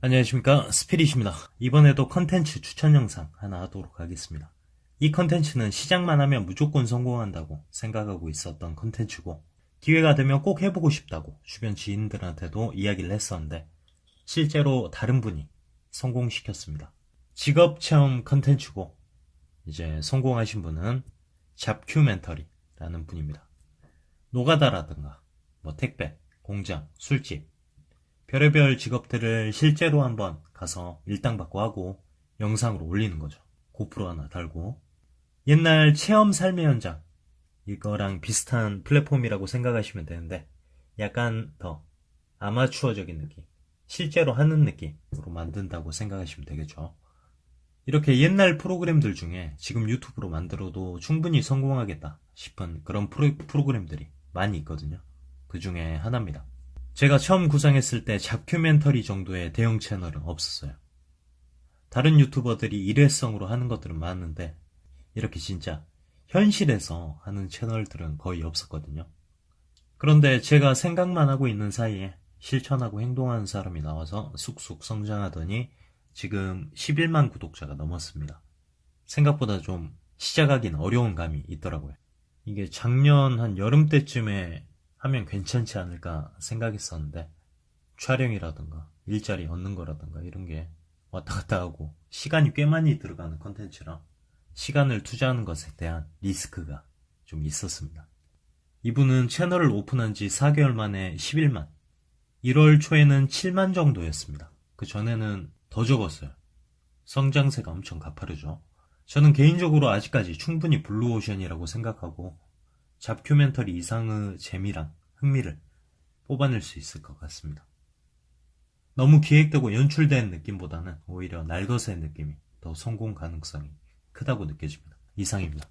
안녕하십니까 스피릿입니다. 이번에도 컨텐츠 추천 영상 하나 하도록 하겠습니다. 이 컨텐츠는 시작만 하면 무조건 성공한다고 생각하고 있었던 컨텐츠고 기회가 되면 꼭 해보고 싶다고 주변 지인들한테도 이야기를 했었는데 실제로 다른 분이 성공시켰습니다. 직업 체험 컨텐츠고 이제 성공하신 분은 잡큐멘터리라는 분입니다. 노가다라든가 뭐 택배, 공장, 술집 별의별 직업들을 실제로 한번 가서 일당 받고 하고 영상으로 올리는 거죠. 고프로 하나 달고. 옛날 체험 삶의 현장. 이거랑 비슷한 플랫폼이라고 생각하시면 되는데, 약간 더 아마추어적인 느낌. 실제로 하는 느낌으로 만든다고 생각하시면 되겠죠. 이렇게 옛날 프로그램들 중에 지금 유튜브로 만들어도 충분히 성공하겠다 싶은 그런 프로, 프로그램들이 많이 있거든요. 그 중에 하나입니다. 제가 처음 구상했을 때 다큐멘터리 정도의 대형 채널은 없었어요. 다른 유튜버들이 일회성으로 하는 것들은 많은데 이렇게 진짜 현실에서 하는 채널들은 거의 없었거든요. 그런데 제가 생각만 하고 있는 사이에 실천하고 행동하는 사람이 나와서 쑥쑥 성장하더니 지금 11만 구독자가 넘었습니다. 생각보다 좀 시작하긴 어려운 감이 있더라고요. 이게 작년 한 여름 때쯤에 하면 괜찮지 않을까 생각했었는데 촬영이라든가 일자리 얻는 거라든가 이런 게 왔다 갔다 하고 시간이 꽤 많이 들어가는 컨텐츠라 시간을 투자하는 것에 대한 리스크가 좀 있었습니다. 이분은 채널을 오픈한 지 4개월 만에 11만 1월 초에는 7만 정도였습니다. 그 전에는 더 적었어요. 성장세가 엄청 가파르죠. 저는 개인적으로 아직까지 충분히 블루오션이라고 생각하고 잡큐멘터리 이상의 재미랑 흥미를 뽑아낼 수 있을 것 같습니다. 너무 기획되고 연출된 느낌보다는 오히려 날것의 느낌이 더 성공 가능성이 크다고 느껴집니다. 이상입니다.